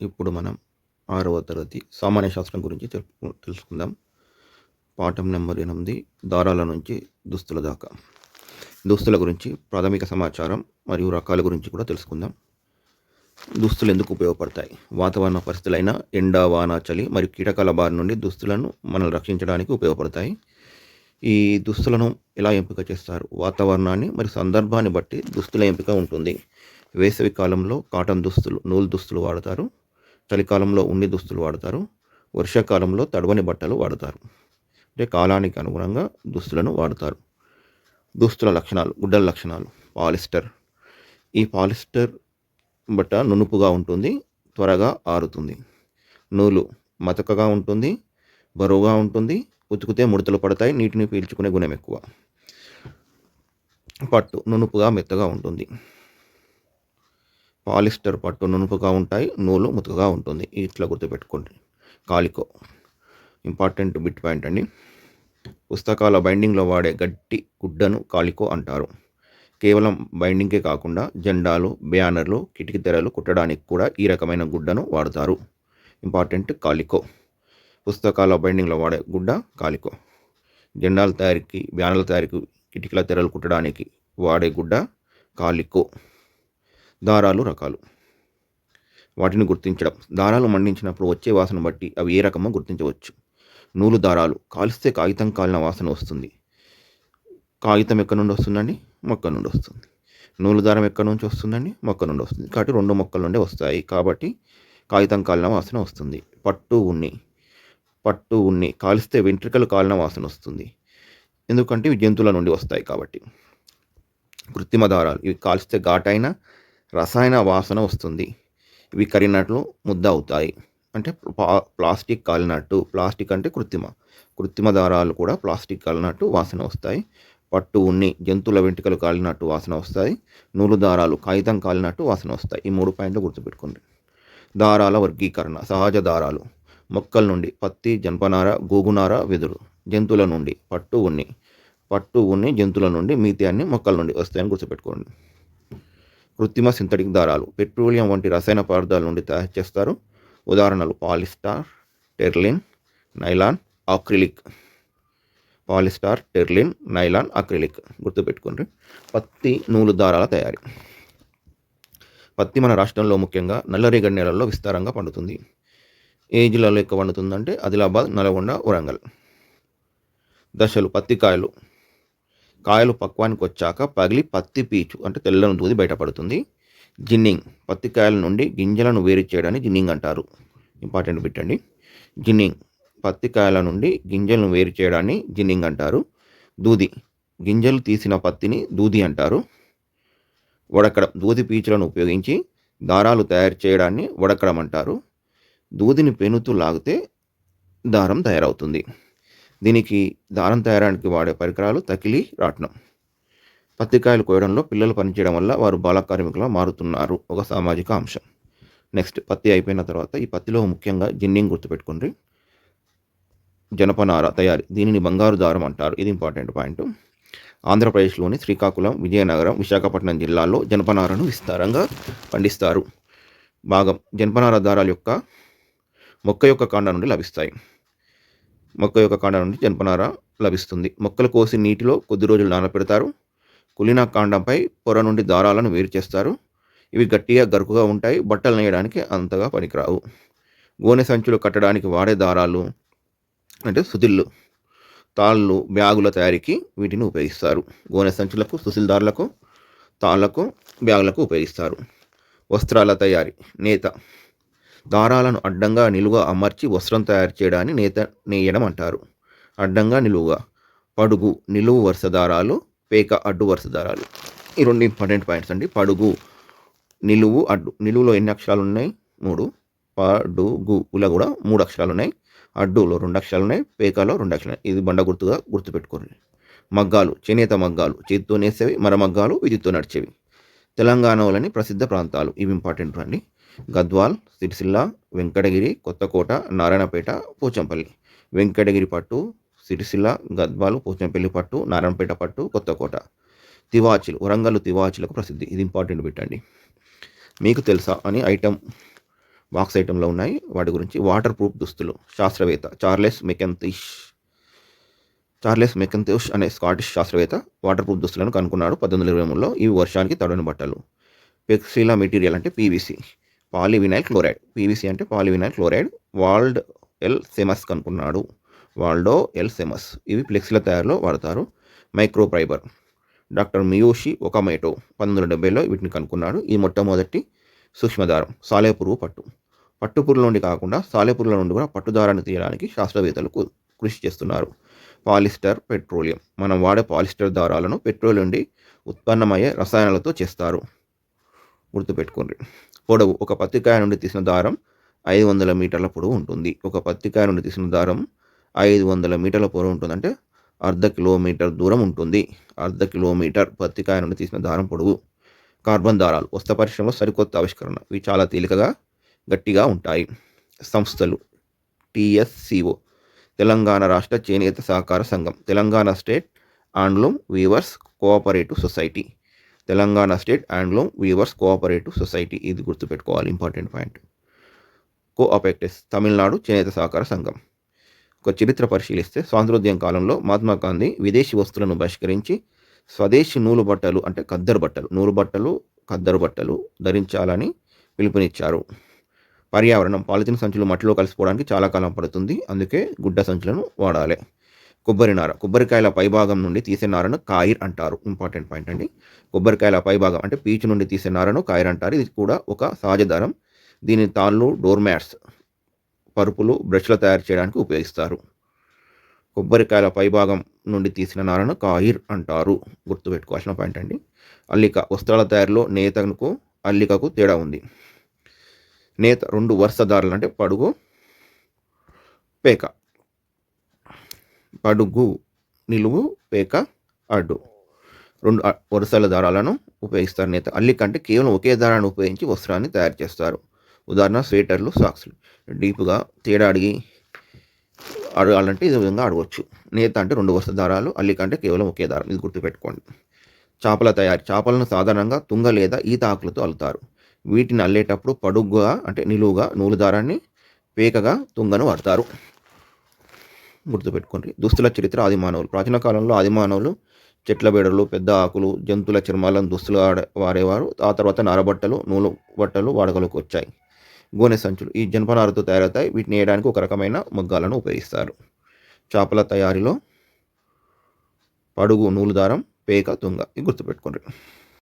ఇప్పుడు మనం ఆరవ తరగతి సామాన్య శాస్త్రం గురించి తెలుపు తెలుసుకుందాం. పాఠం నెంబర్ ఎనిమిది దారాల నుంచి దుస్తుల దాకా. దుస్తుల గురించి ప్రాథమిక సమాచారం మరియు రకాల గురించి కూడా తెలుసుకుందాం. దుస్తులు ఎందుకు ఉపయోగపడతాయి? వాతావరణ పరిస్థితులైన ఎండ వాన చలి మరియు కీటకాల బారి నుండి దుస్తులను మనల్ని రక్షించడానికి ఉపయోగపడతాయి. ఈ దుస్తులను ఎలా ఎంపిక చేస్తారు? వాతావరణాన్ని మరియు సందర్భాన్ని బట్టి దుస్తుల ఎంపిక ఉంటుంది. వేసవి కాలంలో కాటన్ దుస్తులు నూలు దుస్తులు వాడతారు. చలికాలంలో ఉన్ని దుస్తులు వాడతారు వర్షాకాలంలో తడవని బట్టలు వాడతారు. అంటే కాలానికి అనుగుణంగా దుస్తులను వాడతారు. దుస్తుల లక్షణాలు గుడ్డల లక్షణాలు పాలిస్టర్. ఈ పాలిస్టర్ బట్ట నునుపుగా ఉంటుంది త్వరగా ఆరుతుంది. నూలు మతకగా ఉంటుంది బరువుగా ఉంటుంది ఉతికితే ముడతలు పడతాయి నీటిని పీల్చుకునే గుణం ఎక్కువ. పట్టు నునుపుగా మెత్తగా ఉంటుంది. పాలిస్టర్ పట్టు నునుపుగా ఉంటాయి నూలు ముతుగా ఉంటుంది. ఇట్లా గుర్తుపెట్టుకోండి. కాలికో. ఇంపార్టెంట్ బిట్ పాయింట్ అండి. పుస్తకాల బైండింగ్లో వాడే గట్టి గుడ్డను కాలికో అంటారు. కేవలం బైండింగ్కే కాకుండా జెండాలు బ్యానర్లు కిటికీ తెరలు కుట్టడానికి కూడా ఈ రకమైన గుడ్డను వాడతారు. Important calico. పుస్తకాల బైండింగ్లో వాడే గుడ్డ కాలికో. జెండాల తయారీకి బ్యానర్ల తయారీకి కిటికీల తెరలు కుట్టడానికి వాడే గుడ్డ కాలికో. దారాలు రకాలు. వాటిని గుర్తించడం. దారాలు మండించినప్పుడు వచ్చే వాసన బట్టి అవి ఏ రకమో గుర్తించవచ్చు. నూలు దారాలు. కాలిస్తే కాగితం కాలిన వాసన వస్తుంది. కాగితం ఎక్కడి నుండి వస్తుందండి? మొక్క నుండి వస్తుంది. నూలు దారం ఎక్కడి నుంచి వస్తుందండి? మొక్క నుండి వస్తుంది. కాబట్టి రెండు మొక్కల నుండి వస్తాయి. కాబట్టి కాగితం కాలిన వాసన వస్తుంది. పట్టు ఉన్ని. పట్టు ఉన్ని. కాలిస్తే వెంట్రుకలు కాలిన వాసన వస్తుంది. ఎందుకంటే ఇవి జంతువుల నుండి వస్తాయి కాబట్టి. కృత్రిమ దారాలు. ఇవి కాల్స్తే ఘాటైన రసాయన వాసన వస్తుంది. ఇవి కరిగినట్లు ముద్ద అవుతాయి. అంటే ప్లాస్టిక్ కాలినట్టు ప్లాస్టిక్ అంటే కృత్రిమ. కృత్రిమ దారాలు కూడా ప్లాస్టిక్ కాలినట్టు వాసన వస్తాయి. పట్టు ఉన్ని జంతువుల వెంట్రుకలు కాలినట్టు వాసన వస్తాయి. నూలు దారాలు కాగితం కాలినట్టు వాసన వస్తాయి. ఈ మూడు పాయింట్లు గుర్తుపెట్టుకోండి. దారాల వర్గీకరణ సహజ దారాలు. మొక్కల నుండి పత్తి జనపనార గోగునార వెదురు. జంతువుల నుండి పట్టు ఉన్ని. పట్టు ఉన్ని జంతువుల నుండి మిగతా అన్ని మొక్కల నుండి వస్తాయని గుర్తుపెట్టుకోండి. కృత్రిమ సింథటిక్ దారాలు పెట్రోలియం వంటి రసాయన పదార్థాల నుండి తయారు చేస్తారు. ఉదాహరణలు polyester terylene nylon acrylic polyester terylene nylon acrylic. గుర్తుపెట్టుకోండి. పత్తి నూలు దారాల తయారీ. పత్తి మన రాష్ట్రంలో ముఖ్యంగా నల్లరేగడి నేలల్లో విస్తారంగా పండుతుంది. ఏ జిల్లాలో ఎక్కువ పండుతుందంటే ఆదిలాబాద్ నల్గొండ వరంగల్. దశలు పత్తి కాయలు పక్వానికి వచ్చాక పగిలి పత్తి పీచు అంటే తెల్లని దూది బయటపడుతుంది. జిన్నింగ్ పత్తి కాయల నుండి గింజలను వేరు చేయడాన్ని జిన్నింగ్ అంటారు. ఇంపార్టెంట్ పెట్టండి. జిన్నింగ్ పత్తి కాయల నుండి గింజలను వేరు చేయడాన్ని జిన్నింగ్ అంటారు. దూది గింజలు తీసిన పత్తిని దూది అంటారు. వడకడం దూది పీచులను ఉపయోగించి దారాలు తయారు చేయడాన్ని వడకడం అంటారు. దూదిని పెనుతూ లాగితే దారం తయారవుతుంది. దీనికి దారం తయారానికి వాడే పరికరాలు తకిలి రాట్నం. పత్తికాయలు కోయడంలో పిల్లలు పనిచేయడం వల్ల వారు బాల కార్మికులుగా మారుతున్నారు. ఒక సామాజిక అంశం. నెక్స్ట్ పత్తి అయిపోయిన తర్వాత ఈ పత్తిలో ముఖ్యంగా జిన్నింగ్ గుర్తుపెట్టుకోండి. జనపనార తయారీ. దీనిని బంగారు దారం అంటారు. ఇది ఇంపార్టెంట్ పాయింట్. ఆంధ్రప్రదేశ్లోని శ్రీకాకుళం విజయనగరం విశాఖపట్నం జిల్లాల్లో జనపనారను విస్తారంగా పండిస్తారు. భాగం జనపనార దారాల యొక్క మొక్క యొక్క కాండ నుండి లభిస్తాయి. మొక్క యొక్క కాండం నుండి జనపనార లభిస్తుంది. మొక్కలు కోసి నీటిలో కొద్ది రోజులు నానపెడతారు. కులిన కాండంపై పొర నుండి దారాలను వేరు చేస్తారు. ఇవి గట్టిగా గరుకుగా ఉంటాయి. బట్టలు నేయడానికి అంతగా పనికిరావు. గోనె సంచులు కట్టడానికి వాడే దారాలు అంటే సుదిళ్ళు తాళ్ళు బ్యాగుల తయారీకి వీటిని ఉపయోగిస్తారు. గోనె సంచులకు సుశిల్దారులకు తాళ్ళకు బ్యాగులకు ఉపయోగిస్తారు. వస్త్రాల తయారీ నేత దారాలను అడ్డంగా నిలువుగా అమర్చి వస్త్రం తయారు చేయడాన్ని నేత నేయడం అంటారు. అడ్డంగా నిలువుగా. పడుగు నిలువు వరుస దారాలు పేక అడ్డు వరుస దారాలు. ఈ రెండు ఇంపార్టెంట్ పాయింట్స్ అండి. పడుగు నిలువు అడ్డు. నిలువులో ఎన్ని అక్షరాలు ఉన్నాయి మూడు. పడుగు ఇలా కూడా మూడు అక్షరాలు ఉన్నాయి అడ్డులో రెండు అక్షరాలు ఉన్నాయి పేకాలో రెండు అక్షరాలు ఇది బండ గుర్తుగా గుర్తుపెట్టుకోండి. మగ్గాలు చేనేత మగ్గాలు. చేతితో నేసేవి మరమగ్గాలు విద్యుత్తో నడిచేవి. తెలంగాణలోని ప్రసిద్ధ ప్రాంతాలు. ఇవి ఇంపార్టెంట్ అండి. గద్వాల్ సిరిసిల్ల వెంకటగిరి కొత్తకోట నారాయణపేట పోచంపల్లి. వెంకటగిరి పట్టు సిరిసిల్ల గద్వాలు పోచంపల్లి పట్టు నారాయణపేట పట్టు కొత్తకోట. తివాచీలు వరంగల్ తివాచీలకు ప్రసిద్ధి. ఇది ఇంపార్టెంట్ పెట్టండి. మీకు తెలుసా అని ఐటమ్ బాక్స్ ఐటెంలో ఉన్నాయి. వాటి గురించి వాటర్ ప్రూఫ్ దుస్తులు. శాస్త్రవేత్త చార్లెస్ మెకెంతిష్ చార్లెస్ మెకెంతిష్ అనే స్కాటిష్ శాస్త్రవేత్త వాటర్ ప్రూఫ్ దుస్తులను కనుక్కున్నాడు పద్దెనిమిది ఇరవై మూడులో. ఇవి వర్షానికి తడని బట్టలు. పెక్సిలా మెటీరియల్ అంటే పీవీసీ పాలివినైల్ క్లోరైడ్. పీవీసీ అంటే polyvinyl chloride. Waldo L Semon కనుక్కున్నాడు. Waldo L Semon. ఇవి ఫ్లెక్సీల తయారులో వాడతారు. Micro fibre doctor Miyoshi Okamoto పంతొమ్మిది వందల డెబ్బైలో వీటిని కనుక్కున్నాడు. ఈ మొట్టమొదటి సూక్ష్మదారం సాలెపురుగు పట్టు. పట్టుపురుల నుండి కాకుండా సాలెపురుల నుండి కూడా పట్టుదారాన్ని తీయడానికి శాస్త్రవేత్తలు కృషి చేస్తున్నారు. Polyester petroleum. మనం వాడే పాలిస్టర్ దారాలను పెట్రోల్ నుండి ఉత్పన్నమయ్యే రసాయనాలతో చేస్తారు. గుర్తుపెట్టుకోండి. పొడవు ఒక పత్తికాయ నుండి తీసిన దారం ఐదు వందల మీటర్ల పొడవు ఉంటుంది. ఒక పత్తికాయ నుండి తీసిన దారం ఐదు వందల మీటర్ల పొడవు ఉంటుంది. అంటే అర్ధ కిలోమీటర్ దూరం ఉంటుంది. అర్ధ కిలోమీటర్ పత్తికాయ నుండి తీసిన దారం పొడవు. కార్బన్ దారాలు వస్త్ర పరిశ్రమలో సరికొత్త ఆవిష్కరణ. ఇవి చాలా తేలికగా గట్టిగా ఉంటాయి. సంస్థలు టిఎస్సిఓ తెలంగాణ రాష్ట్ర చేనేత సహకార సంఘం Telangana state handloom weavers cooperative society. Telangana state handloom weavers cooperative society ఇది గుర్తుపెట్టుకోవాలి ఇంపార్టెంట్ పాయింట్. కోఆపెక్టిస్ తమిళనాడు చేనేత సహకార సంఘం. ఒక చరిత్ర పరిశీలిస్తే స్వాతంత్రోద్యమ కాలంలో మహాత్మా గాంధీ విదేశీ వస్తువులను బహిష్కరించి స్వదేశీ నూలు బట్టలు అంటే ఖద్దరు బట్టలు నూలు బట్టలు ఖద్దరు బట్టలు ధరించాలని పిలుపునిచ్చారు. పర్యావరణం పాలిథిన్ సంచులు మట్టిలో కలిసిపోవడానికి చాలా కాలం పడుతుంది అందుకే గుడ్డ సంచులను వాడాలి. కొబ్బరి నార కొబ్బరికాయల పైభాగం నుండి తీసే నారను కాయిర్ అంటారు. ఇంపార్టెంట్ పాయింట్ అండి. కొబ్బరికాయల పైభాగం అంటే పీచు నుండి తీసే నారను కాయిర్ అంటారు. ఇది కూడా ఒక సహజ దారం. దీని తాళ్ళు డోర్ మ్యాట్స్ పరుపులు బ్రష్లు తయారు చేయడానికి ఉపయోగిస్తారు. కొబ్బరికాయల పైభాగం నుండి తీసిన నారను కాయిర్ అంటారు. గుర్తుపెట్టుకోవాల్సిన పాయింట్ అండి. అల్లిక వస్త్రాల తయారీలో నేతకు అల్లికకు తేడా ఉంది. నేత రెండు వరుస దారులు అంటే పడుగు పేక. పడుగు నిలువు పేక అడ్డు. రెండు వరుసల దారాలను ఉపయోగిస్తారు. నేత అల్లిక అంటే కేవలం ఒకే దారాన్ని ఉపయోగించి వస్త్రాన్ని తయారు చేస్తారు. ఉదాహరణ స్వేటర్లు సాక్స్లు. డీప్గా తేడా అడిగి అడగాలంటే ఈ విధంగా అడగవచ్చు నేత అంటే రెండు వరుస దారాలు అల్లిక అంటే కేవలం ఒకే దారం. ఇది గుర్తుపెట్టుకోండి. చేపల తయారు. చేపలను సాధారణంగా తుంగ లేదా ఈత ఆకులతో అల్లుతారు. వీటిని అల్లేటప్పుడు పడుగ్గా అంటే నిలువుగా నూలు దారాన్ని పేకగా తుంగను వాడతారు. గుర్తుపెట్టుకోండి. దుస్తుల చరిత్ర ఆదిమానవులు. ప్రాచీన కాలంలో ఆదిమానవులు చెట్ల బెడలు పెద్ద ఆకులు జంతువుల చర్మాలను దుస్తులు ఆడ వాడేవారు. ఆ తర్వాత నారబట్టలు నూలు బట్టలు వాడకలోకి వచ్చాయి. గోనె సంచులు ఈ జనపనారతో తయారవుతాయి. వీటిని వేయడానికి ఒక రకమైన మగ్గాలను ఉపయోగిస్తారు. చేపల తయారీలో పడుగు నూలు దారం పేక తుంగ. ఇవి గుర్తుపెట్టుకోండి.